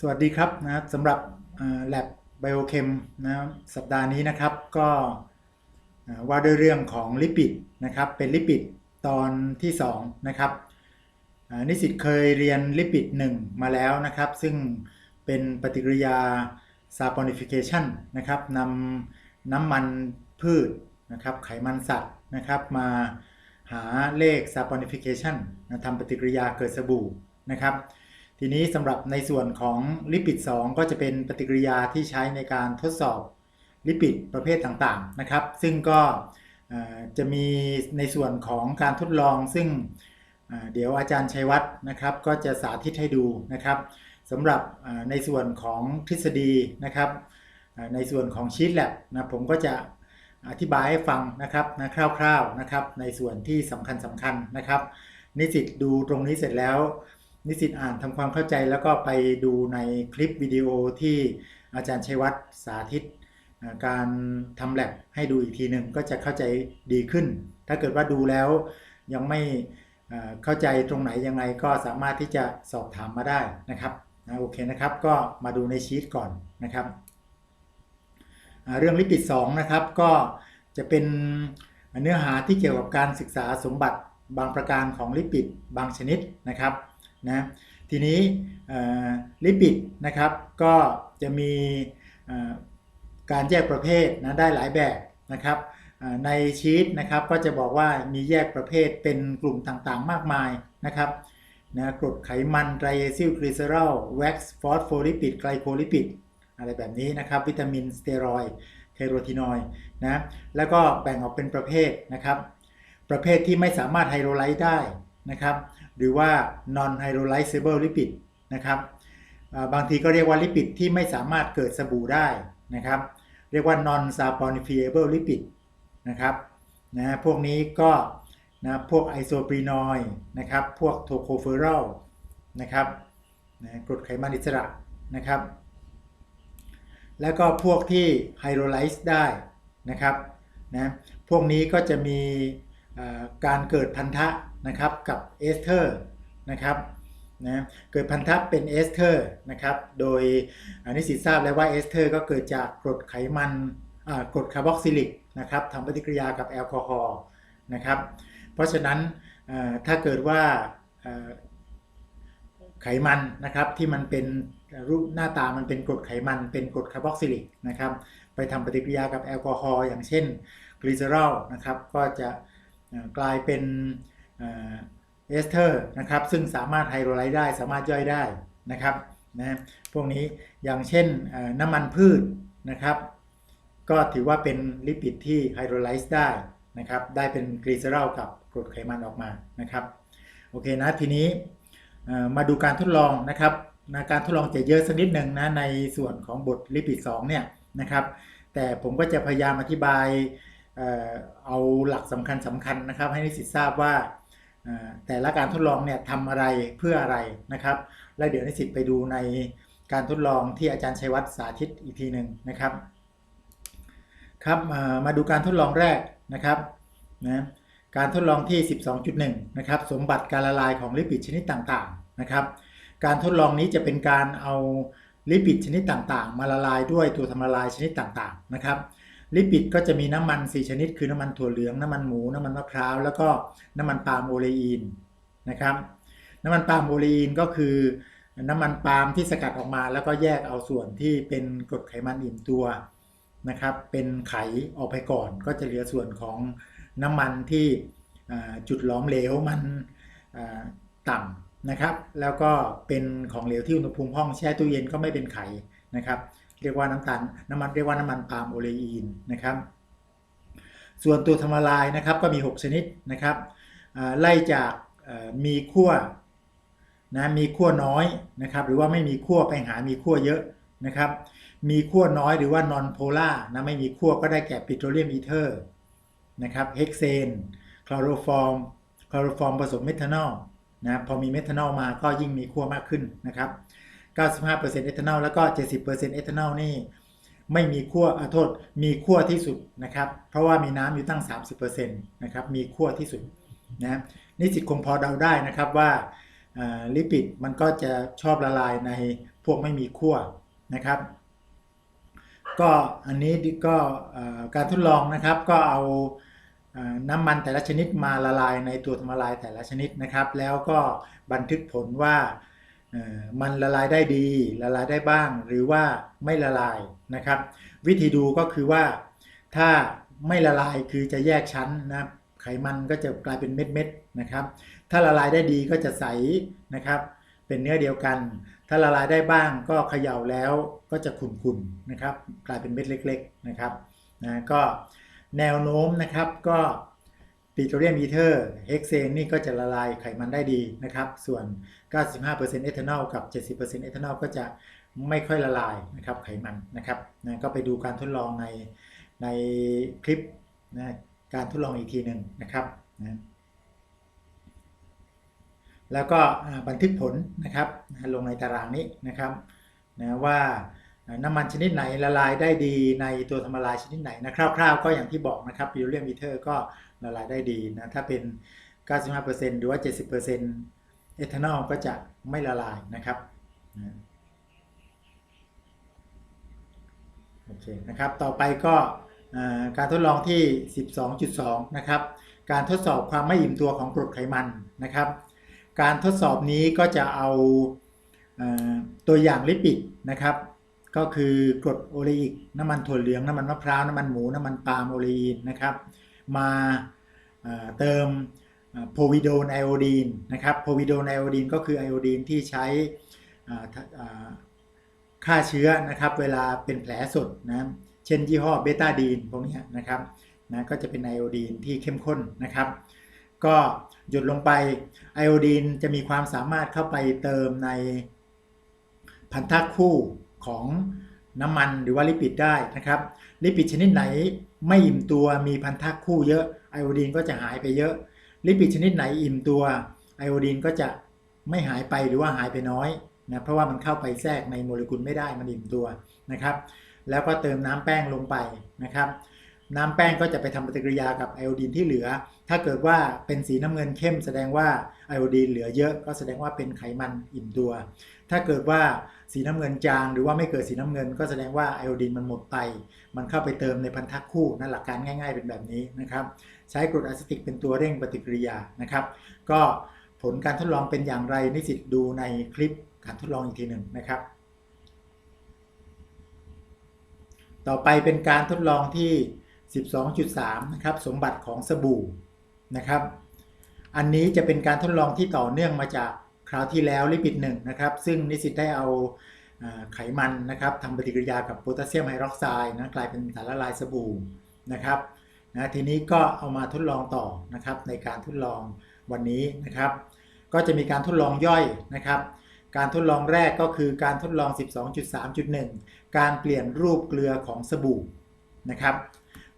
สวัสดีครับนะสำหรับแ a บไบโอเคมนะสัปดาห์นี้นะครับก็ว่าด้วยเรื่องของลิปิดนะครับเป็นลิปิดตอนที่2นะครับนิสิตเคยเรียนลิปิด 1 มาแล้วนะครับ ซึ่งเป็นปฏิกิริยา saponification นะครับนำน้ำมันพืชนะครับไขมันสัตว์นะครับมาหาเลข saponification นะทำปฏิกิริยาเกิดสบู่นะครับ ทีนี้สำหรับในส่วนของลิปิด 2 ก็จะเป็นปฏิกิริยาที่ใช้ในการทดสอบลิปิดประเภทต่างๆนะครับ ซึ่งก็จะมีในส่วนของการทดลอง ซึ่งเดี๋ยวอาจารย์ชัยวัฒน์นะครับ ก็จะสาธิตให้ดูนะครับสำหรับในส่วนของทฤษฎีนะครับในส่วนของชีตแลบนะผมก็จะอธิบายให้ฟังนะครับนะคร่าวๆนะครับ ในส่วนที่สำคัญสำคัญๆนะครับ นิสิตดูตรงนี้เสร็จแล้ว นิสิตอ่านทำความเข้าใจแล้วก็ไปดูในคลิปวิดีโอที่อาจารย์ชัยวัฒน์สาธิต การทำแลบให้ดูอีกทีหนึ่งก็จะเข้าใจดีขึ้น ถ้าเกิดว่าดูแล้วยังไม่เข้าใจตรงไหนยังไงก็สามารถที่จะสอบถามมาได้นะครับนะโอเคนะครับ ก็มาดูในชีตก่อนนะครับ เรื่องลิปิด2นะครับก็จะเป็นเนื้อหาที่เกี่ยวกับการศึกษาสมบัติบางประการของลิปิดบางชนิดนะครับ นะทีนี้ลิปิดนะครับก็จะมีการแยกประเภทนะได้หลายแบบนะครับในชีตนะครับก็จะบอกว่ามีแยกประเภทเป็นกลุ่มต่างๆ มากมายนะครับนะกรดไขมันไตรเอซิลกลีเซอรอลแว็กซ์ฟอสโฟลิปิดไกลโคลิปิดอะไรแบบนี้นะครับวิตามินสเตียรอยด์ไคโรทีนอยนะแล้วก็แบ่งออกเป็นประเภทนะครับ ประเภทที่ไม่สามารถไฮโดรไลซ์ได้นะครับ หรือว่า non hydrolyzable lipid นะครับบางทีก็เรียกว่าลิปิดที่ไม่สามารถเกิดสบู่ได้นะครับ เรียกว่า non saponifiable lipid นะครับนะพวกนี้ก็นะพวกไอโซปรีนอยนะครับ พวกโทโคเฟอรอลนะครับนะกรดไขมันอิสระนะครับ แล้วก็พวกที่ไฮโดรไลซ์ได้นะครับนะพวกนี้ก็จะมีการเกิดพันธะ นะครับกับเอสเทอร์นะครับนะเกิดพันธะเป็นเอสเทอร์นะครับโดยอันนี้สิทราบแล้วว่าเอสเทอร์ก็เกิดจากกรดไขมันอ่ากรดคาร์บอกซิลิกนะครับทำปฏิกิริยากับแอลกอฮอล์นะครับเพราะฉะนั้นถ้าเกิดว่าไขมันนะครับที่มันเป็นรูปหน้าตามันเป็นกรดไขมันเป็นกรดคาร์บอกซิลิกนะครับไปทำปฏิกิริยากับแอลกอฮอล์อย่างเช่นกลีเซอรอลนะครับก็จะกลายเป็น เอสเทอร์นะครับซึ่งสามารถไฮโดรไลซ์ได้สามารถย่อยได้นะครับนะพวกนี้อย่างเช่นน้ำมันพืชนะครับ ก็ถือว่าเป็นลิปิดที่ไฮโดรไลซ์ได้นะครับได้เป็นกลีเซอรอลกับกรดไขมันออกมานะครับโอเคนะทีนี้มาดูการทดลองนะครับนะการทดลองจะเยอะสักนิดหนึ่งนะในส่วนของบทลิปิด2เนี่ยนะครับ แต่ผมก็จะพยายามอธิบายเอาหลักสำคัญสำคัญนะครับ ให้นิสิตทราบว่า แต่ละการทดลองเนี่ยทำอะไรเพื่ออะไรนะครับ แล้วเดี๋ยวนิสิตไปดูในการทดลองที่อาจารย์ชัยวัฒน์สาธิตอีกทีหนึ่งนะครับครับมาดูการทดลองแรกนะครับนะการทดลองที่ 12.1 นะครับ สมบัติการละลายของลิปิดชนิดต่างๆนะครับ การทดลองนี้จะเป็นการเอาลิปิดชนิดต่างๆ มาละลายด้วยตัวทำละลายชนิดต่างๆนะครับ ลิปิดก็จะมีน้ำมัน 4 ชนิด คือน้ำมันถั่วเหลือง น้ำมันหมู น้ำมันมะพร้าว แล้วก็น้ำมันปาล์มโอเลอีนนะครับ น้ำมันปาล์มโอเลอีนก็คือ น้ำมันปาล์มที่สกัดออกมาแล้วก็แยกเอาส่วนที่เป็นกรดไขมันอิ่มตัวนะครับ เป็นไขออกไปก่อน ก็จะเหลือส่วนของน้ำมันที่จุดหลอมเหลวมันต่ำนะครับ แล้วก็เป็นของเหลวที่อุณหภูมิห้องแช่ตู้เย็นก็ไม่เป็นไขนะครับ เรียกว่าน้ำตาลน้ำมันเรียกว่าน้ำมันปาล์มโอเลอีนนะครับ ส่วนตัวทำละลายนะครับก็มี 6 ชนิดนะครับไล่จากมีขั้วนะมีขั้วน้อยนะครับ หรือว่าไม่มีขั้วไปหามีขั้วเยอะนะครับ มีขั้วน้อยหรือว่านอนโพล่านะไม่มีขั้วก็ได้แก่ปิโตรเลียมอีเทอร์นะครับเฮกเซนคลอโรฟอร์มคลอโรฟอร์มผสมเมทานอลนะพอมีเมทานอลมาก็ยิ่งมีขั้วมากขึ้นนะครับ 95%เอทานอลแล้วก็ 70%เอทานอลนี่ไม่มีขั้วอโทษ มีขั้วที่สุดนะครับ เพราะว่ามีน้ำอยู่ตั้ง 30%นะครับ มีขั้วที่สุดนะนิสิตคงพอเดาได้นะครับว่าลิปิดมันก็จะชอบละลายในพวกไม่มีขั้วนะครับ ก็อันนี้ก็การทดลองนะครับก็เอาน้ำมันแต่ละชนิดมาละลายในตัวทำละลายแต่ละชนิดนะครับ แล้วก็บันทึกผลว่า มันละลายได้ดีละลายได้บ้าง หรือว่าไม่ละลายนะครับ วิธีดูก็คือว่าถ้าไม่ละลายคือจะแยกชั้นนะไขมันก็จะกลายเป็นเม็ดๆนะครับ ถ้าละลายได้ดีก็จะใสนะครับ เป็นเนื้อเดียวกัน ถ้าละลายได้บ้างก็เขย่าแล้วก็จะขุ่นๆนะครับ กลายเป็นเม็ดเล็ก ๆนะครับนะก็แนวโน้มนะครับก็ ปิโตรเลียมอีเทอร์เฮกเซนนี่ก็จะละลายไขมันได้ดีนะครับ ส่วน 95%เอทานอลกับ 70%เอทานอลก็จะไม่ค่อยละลายนะครับไขมันนะครับนะก็ไปดูการทดลองในในคลิปนะการทดลองอีกทีหนึ่งนะครับนะแล้วก็บันทึกผลนะครับลงในตารางนี้นะครับนะว่าน้ำมันชนิดไหนละลายได้ดีในตัวธรรมลายชนิดไหนนะคร่าวๆก็อย่างที่บอกนะครับปิโตรเลียมอีเทอร์ก็ ละลายได้ดีนะถ้าเป็น 95%หรือว่า 70%เอทานอลก็จะไม่ละลายนะครับโอเคนะครับต่อไปก็การทดลองที่ 12.2 นะครับ การทดสอบความไม่อิ่มตัวของกรดไขมันนะครับ การทดสอบนี้ก็จะเอาตัวอย่างลิปิดนะครับ ก็คือกรดโอเลอิก น้ำมันถั่วเหลือง น้ำมันมะพร้าว น้ำมันหมู น้ำมันปาล์มโอเลอินนะครับ มาเติมโพวิโดนไอโอดีนนะครับโพวิโดนไอโอดีนก็คือไอโอดีนที่ใช้ฆ่าเชื้อนะครับเวลาเป็นแผลสดนะเช่นยี่ห้อเบต้าดีนพวกนี้นะครับนะก็จะเป็นไอโอดีนที่เข้มข้นนะครับ ก็หยดลงไปไอโอดีนจะมีความสามารถเข้าไปเติมในพันธะคู่ของ น้ำมันหรือว่าลิปิดได้นะครับ ลิปิดชนิดไหนไม่อิ่มตัวมีพันธะคู่เยอะไอโอดีนก็จะหายไปเยอะ ลิปิดชนิดไหนอิ่มตัวไอโอดีนก็จะไม่หายไปหรือว่าหายไปน้อยนะเพราะว่ามันเข้าไปแทรกในโมเลกุลไม่ได้มันอิ่มตัวนะครับ แล้วก็เติมน้ำแป้งลงไปนะครับ น้ำแป้งก็จะไปทำปฏิกิริยากับไอโอดีนที่เหลือ ถ้าเกิดว่าเป็นสีน้ำเงินเข้ม แสดงว่าไอโอดีนเหลือเยอะก็แสดงว่าเป็นไขมันอิ่มตัว ถ้าเกิดว่าสีน้ำเงินจางหรือว่าไม่เกิดสีน้ำเงิน ก็แสดงว่าไอโอดีนมันหมดไป มันเข้าไปเติมในพันธะคู่นั่นหลักการง่าย ๆ เป็นแบบนี้นะครับ ใช้กรดอะซิติกเป็นตัวเร่งปฏิกิริยานะครับ ก็ผลการทดลองเป็นอย่างไรนิสิตดูในคลิปการทดลองอีกทีหนึ่งนะครับ ต่อไปเป็นการทดลองที่ 12.3 นะครับ สมบัติของสบู่นะครับ อันนี้จะเป็นการทดลองที่ต่อเนื่องมาจาก คราวที่แล้วลิปิดหนึ่งนะครับ ซึ่งนิสิตได้เอาไขมันนะครับทำปฏิกิริยากับโพแทสเซียมไฮดรอกไซด์นะกลายเป็นสารละลายสบู่นะครับนะทีนี้ก็เอามาทดลองต่อนะครับในการทดลองวันนี้นะครับ ก็จะมีการทดลองย่อยนะครับ การทดลองแรกก็คือการทดลอง 12.3.1 การเปลี่ยนรูปเกลือของสบู่นะครับ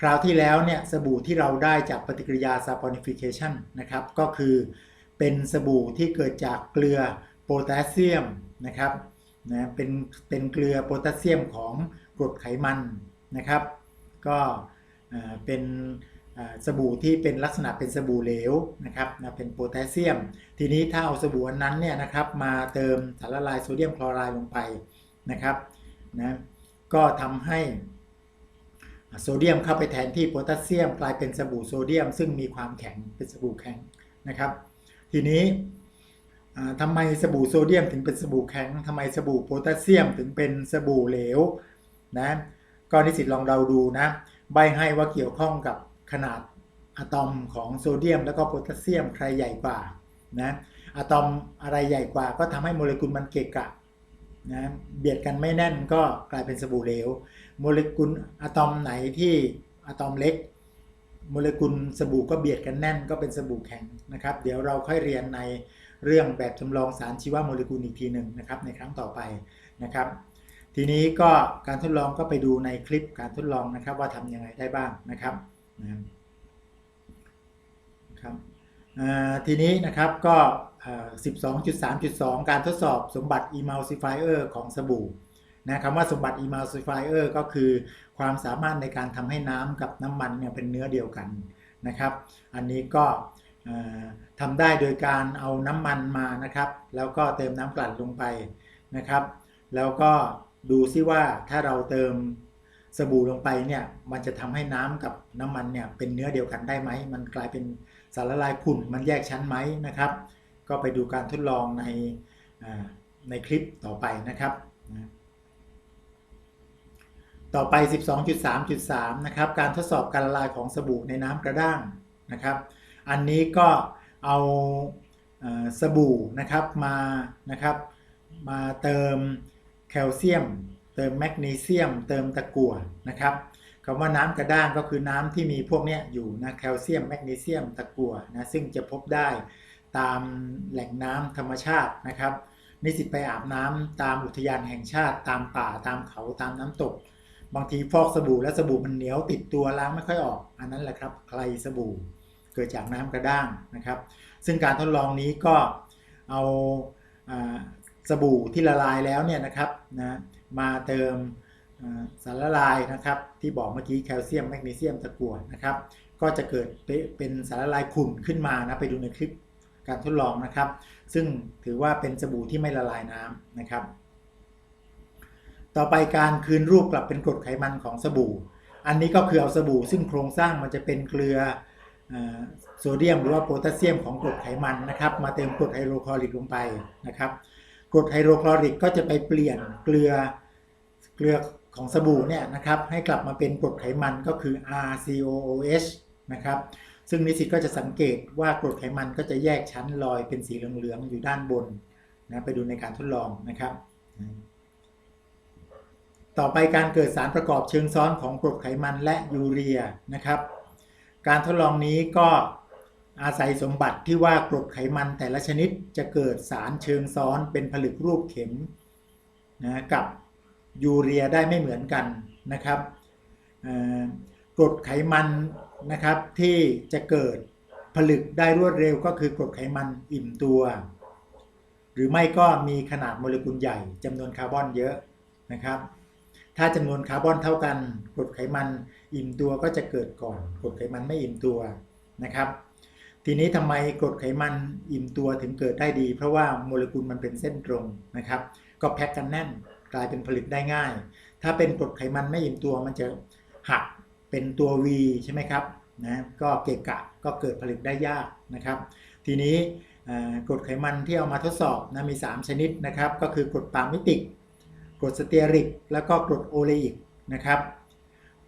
คราวที่แล้วเนี่ยสบู่ที่เราได้จากปฏิกิริยา saponification นะครับก็คือ เป็นสบู่ที่เกิดจากเกลือโพแทสเซียมนะครับนะเป็นเป็นเกลือโพแทสเซียมของกรดไขมันนะครับ ก็เป็นสบู่ที่เป็นลักษณะเป็นสบู่เหลวนะครับนะเป็นโพแทสเซียม ทีนี้ถ้าเอาสบู่นั้นเนี่ยนะครับมาเติมสารละลายโซเดียมคลอไรด์ลงไปนะครับนะก็ทำให้โซเดียมเข้าไปแทนที่โพแทสเซียม กลายเป็นสบู่โซเดียม ซึ่งมีความแข็งเป็นสบู่แข็งนะครับ ทีนี้ทำไมสบู่โซเดียมถึงเป็นสบู่แข็งทำไมสบู่โพแทสเซียมถึงเป็นสบู่เหลวนะก็นิสิตลองเดาดูนะ ใบให้ว่าเกี่ยวข้องกับขนาดอะตอมของโซเดียม แล้วก็โพแทสเซียมใครใหญ่กว่านะอะตอมอะไรใหญ่กว่า ก็ทำให้โมเลกุลมันเกะกะนะเบียดกันไม่แน่นก็กลายเป็นสบู่เหลว โมเลกุลอะตอมไหนที่อะตอมเล็ก โมเลกุลสบู่ก็เบียดกันแน่นก็เป็นสบู่แข็งนะครับ เดี๋ยวเราค่อยเรียนในเรื่องแบบจำลองสารชีวโมเลกุลอีกทีหนึ่งนะครับในครั้งต่อไปนะครับ ทีนี้ก็การทดลองก็ไปดูในคลิปการทดลองนะครับว่าทำยังไงได้บ้างนะครับนะครับทีนี้นะครับก็ 12.3.2 การทดสอบสมบัติ emulsifier ของสบู่ นะคำว่าสมบัติ emulsifier ก็คือความสามารถในการทำให้น้ำกับน้ำมันเนี่ยเป็นเนื้อเดียวกันนะครับ อันนี้ก็ทำได้โดยการเอาน้ำมันมานะครับ แล้วก็เติมน้ำกลั่นลงไปนะครับ แล้วก็ดูซิว่าถ้าเราเติมสบู่ลงไปเนี่ยมันจะทำให้น้ำกับน้ำมันเนี่ยเป็นเนื้อเดียวกันได้ไหม มันกลายเป็นสารละลายขุ่นมันแยกชั้นไหมนะครับ ก็ไปดูการทดลองในในคลิปต่อไปนะครับนะ ต่อไป 12.3.3 นะครับ การทดสอบการละลายของสบู่ในน้ำกระด้างนะครับ อันนี้ก็เอาเอ่อสบู่นะครับมานะครับมาเติมแคลเซียม เติมแมกนีเซียม เติมตะกั่วนะครับคำว่าน้ำกระด้างก็คือน้ำที่มีพวกเนี้ยอยู่นะแคลเซียมแมกนีเซียมตะกั่วนะซึ่งจะพบได้ตามแหล่งน้ำธรรมชาตินะครับนิสิตไปอาบน้ำตามอุทยานแห่งชาติ ตามป่าตามเขาตามน้ำตก บางทีฟอกสบู่แล้วสบู่มันเหนียวติดตัวล้างไม่ค่อยออก อันนั้นแหละครับใครสบู่เกิดจากน้ำกระด้างนะครับ ซึ่งการทดลองนี้ก็เอาอสบู่ที่ละลายแล้วเนี่ยนะครับนะมาเติมสารละลายนะครับที่บอกเมื่อกี้แคลเซียมแมกนีเซียมตะกั่วนะครับ ก็จะเกิดเป็นสารละลายขุ่นขึ้นมานะไปดูในคลิปการทดลองนะครับ ซึ่งถือว่าเป็นสบู่ที่ไม่ละลายน้ำนะครับ ต่อไปการคืนรูปกลับเป็นกรดไขมันของสบู่ อันนี้ก็คือเอาสบู่ ซึ่งโครงสร้างมันจะเป็นเกลือโซเดียมหรือว่าโพแทสเซียมของกรดไขมันนะครับ มาเติมกรดไฮโดรคลอริกลงไปนะครับกรดไฮโดรคลอริกก็จะไปเปลี่ยนเกลือเกลือของสบู่เนี่ยนะครับให้กลับมาเป็นกรดไขมันก็คือ RCOOH นะครับซึ่งนิสิตก็จะสังเกตว่ากรดไขมันก็จะแยกชั้นลอยเป็นสีเหลืองๆอยู่ด้านบนนะไปดูในการทดลองนะครับ ต่อไปการเกิดสารประกอบเชิงซ้อนของกรดไขมันและยูเรียนะครับ การทดลองนี้ก็อาศัยสมบัติที่ว่ากรดไขมันแต่ละชนิดจะเกิดสารเชิงซ้อนเป็นผลึกรูปเข็มนะกับยูเรียได้ไม่เหมือนกันนะครับกรดไขมันนะครับที่จะเกิดผลึกได้รวดเร็วก็คือกรดไขมันอิ่มตัว หรือไม่ก็มีขนาดโมเลกุลใหญ่จำนวนคาร์บอนเยอะนะครับ ถ้าจำนวนคาร์บอนเท่ากันกรดไขมันอิ่มตัวก็จะเกิดก่อนกรดไขมันไม่อิ่มตัวนะครับ ทีนี้ทำไมกรดไขมันอิ่มตัวถึงเกิดได้ดี เพราะว่าโมเลกุลมันเป็นเส้นตรงนะครับ ก็แพ็กกันแน่นกลายเป็นผลิตได้ง่าย ถ้าเป็นกรดไขมันไม่อิ่มตัวมันจะหักเป็นตัว V ใช่ไหมครับนะก็เกะกะก็เกิดผลิตได้ยากนะครับ ทีนี้กรดไขมันที่เอามาทดสอบนะมี 3 ชนิดนะครับ ก็คือกรดปามิติก กรดสเตียริก แล้วก็กรดโอเลอิกนะครับ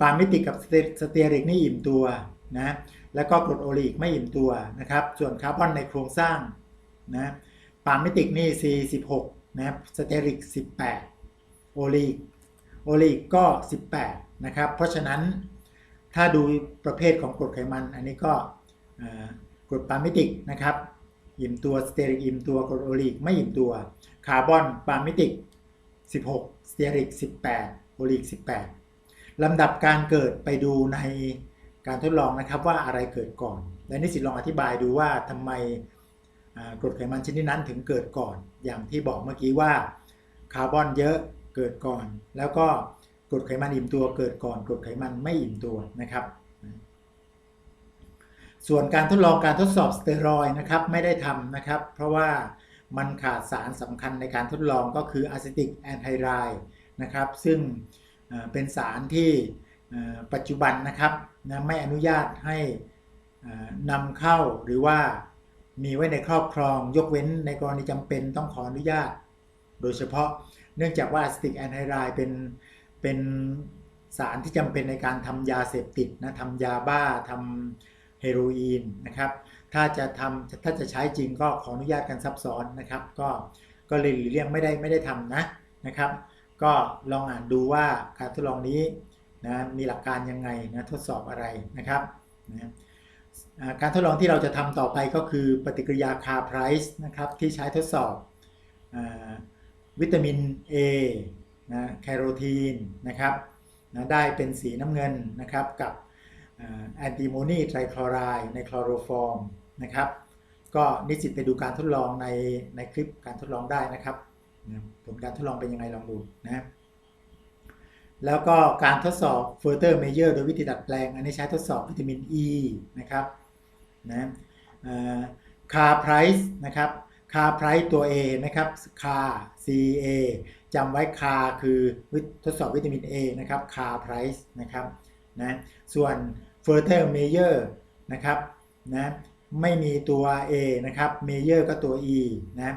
ปามิติกกับสเตียริกนี่อิ่มตัวนะแล้วก็กรดโอเลอิกไม่อิ่มตัวนะครับ ส่วนคาร์บอนในโครงสร้างนะปามิติกนี่ C16 นะครับสเตียริก 18 โอเลอิกโอเลอิกก็ 18นะครับเพราะฉะนั้นถ้าดูประเภทของกรดไขมันอันนี้ก็กรดปามิติกนะครับอิ่มตัวสเตียริกอิ่มตัวกรดโอเลีกไม่อิ่มตัวคาร์บอนปามิติก 16 สเตียริก 18 โอลีก18 ลำดับการเกิดไปดูในการทดลองนะครับว่าอะไรเกิดก่อน และนิสิตลองอธิบายดูว่าทำไมกรดไขมันชนิดนั้นถึงเกิดก่อน อย่างที่บอกเมื่อกี้ว่าคาร์บอนเยอะเกิดก่อน แล้วก็กรดไขมันอิ่มตัวเกิดก่อนกรดไขมันไม่อิ่มตัวนะครับ ส่วนการทดลองการทดสอบสเตียรอยนะครับไม่ได้ทำนะครับ เพราะว่า มันขาดสารสำคัญในการทดลองก็คืออะซิติกแอนไฮไรด์นะครับ ซึ่งเป็นสารที่ปัจจุบันนะครับนะไม่อนุญาตให้นำเข้าหรือว่ามีไว้ในครอบครองยกเว้นในกรณีจำเป็นต้องขออนุญาต โดยเฉพาะเนื่องจากว่าอะซิติกแอนไฮไรด์เป็นเป็นสารที่จำเป็นในการทำยาเสพติดนะทำยาบ้าทำเฮโรอีนนะครับ ถ้าจะทำถ้าจะใช้จริงก็ขออนุญาตกันซับซ้อนนะครับ ก็ก็เลยหลีกเลี่ยงไม่ได้ไม่ได้ทำนะนะครับ ก็ลองอ่านดูว่าการทดลองนี้นะมีหลักการยังไงนะทดสอบอะไรนะครับนะการทดลองที่เราจะทำต่อไปก็คือปฏิกิริยาคาร์ไพรส์นะครับที่ใช้ทดสอบวิตามิน A นะแคโรทีนนะครับนะได้เป็นสีน้ำเงินนะครับกับแอนติโมนีไตรคลอไรด์ในคลอโรฟอร์ม นะครับ ก็นิสิตไปดูการทดลองในในคลิปการทดลองได้นะครับผลการทดลองเป็นยังไงลองดูนะแล้วก็การทดสอบ further measure โดยวิธีดัดแปลง อันนี้ใช้ทดสอบวิตามิน E นะครับนะคาร์ไพรส์นะครับคาร์ไพรส์ตัว A นะครับคา C A จำไว้คาคือทดสอบวิตามิน A นะครับคา price นะครับนะส่วน further measure นะครับนะ ไม่มีตัว A นะครับ measure ก็ตัว E นะ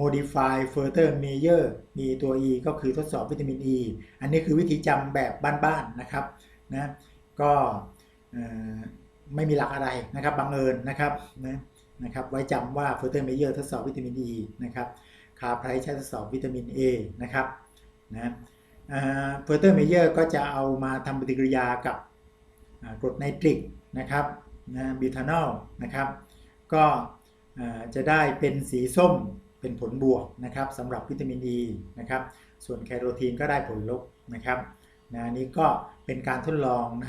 modify further measure มีตัว E ก็คือทดสอบวิตามิน E อันนี้คือวิธีจำแบบบ้านๆนะครับนะก็ไม่มีหลักอะไรนะครับบังเอิญนะครับนะนะครับไว้จำว่า further measure ทดสอบวิตามิน E นะครับคาไพรใช้ทดสอบวิตามิน A นะครับนะเฟอร์เตอร์เมเยอร์ก็จะเอามาทำปฏิกิริยากับกรดไนตริกนะครับ นะบิวทานอลนะครับ ก็จะได้เป็นสีส้มเป็นผลบวกนะครับสำหรับวิตามิน E นะครับ ส่วนแคโรทีนก็ได้ผลลบนะครับนะนี้ก็เป็นการทดลองใน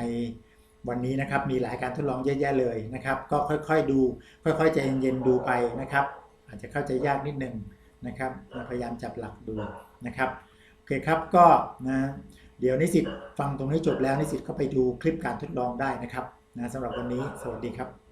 วันนี้นะครับมีหลายการทดลองเยอะแยะเลยนะครับ ก็ค่อยๆดู ค่อยๆใจเย็นๆดูไปนะครับ อาจจะเข้าใจยากนิดนึงนะครับพยายามจับหลักดูนะครับโอเคครับก็นะเดี๋ยวนิสิตฟังตรงนี้จบแล้วนิสิตก็ไปดูคลิปการทดลองได้นะครับ นะสำหรับวันนี้สวัสดีครับ